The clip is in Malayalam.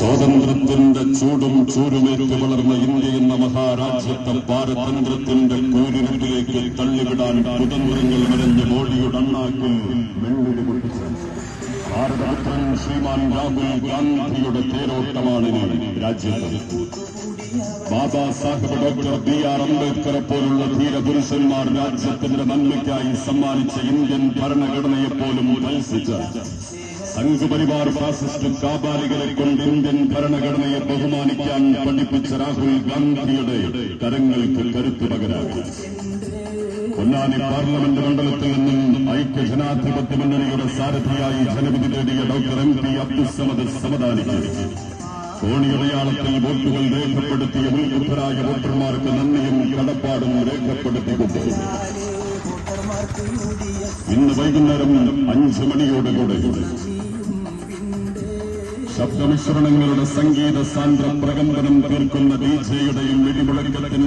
സ്വാതന്ത്ര്യത്തിന്റെ ചൂടും ചൂരുമേറ്റ് വളർന്ന ഇന്ത്യ എന്ന മഹാരാജ്യത്തെ പാരതന്ത്രത്തിന്റെ കൂരിരുട്ടിലേക്ക് തള്ളിവിടാൻ കുതന്ത്രങ്ങൾ നിറഞ്ഞ മോഡിയുടെ അണ്ണാക്കിൽ ഭാരതപുത്രൻ ശ്രീമാൻ രാഹുൽ ഗാന്ധിയുടെ തേരോട്ടമാണ് രാജ്യത്ത്. Baba Sahib doctor B R അംബേദ്കറെ പോലുള്ള ധീരപുരുഷന്മാർ രാജ്യത്തിന്റെ നന്മയ്ക്കായി സമ്മാനിച്ച ഇന്ത്യൻ ഭരണഘടനയെപ്പോലും മത്സിച്ച സംഘപരിവാർ ഫാസിസ്റ്റ് കാബാലികളെ കൊണ്ട് ഇന്ത്യൻ ഭരണഘടനയെ ബഹുമാനിക്കാൻ പഠിപ്പിച്ച രാഹുൽ ഗാന്ധിയുടെ കരങ്ങൾക്ക് കരുത്ത് പകരാകും പൊന്നാനി പാർലമെന്റ് മണ്ഡലത്തിൽ നിന്നും ഐക്യ ജനാധിപത്യ മുന്നണിയുടെ സാരഥിയായി ജനവിധി നേടിയ ഡോക്ടർ എം പി അബ്ദുസമദ് സമദാനിക്ക്. കോണിയടയാളത്തിൽ വോട്ടുകൾ രേഖപ്പെടുത്തിയ മുൻകുദ്ധരായ വോട്ടർമാർക്ക് നന്ദിയും കടപ്പാടും രേഖപ്പെടുത്തിക്കൊണ്ട്. ഇന്ന് വൈകുന്നേരം അഞ്ചു മണിയോടുകൂടെ ശബ്ദമിശ്രണങ്ങളുടെ സംഗീത സാന്ദ്ര പ്രകമ്പനം തീർക്കുന്ന ഡി ജെയുടെയും വെടിമുഴക്കത്തിന്റെ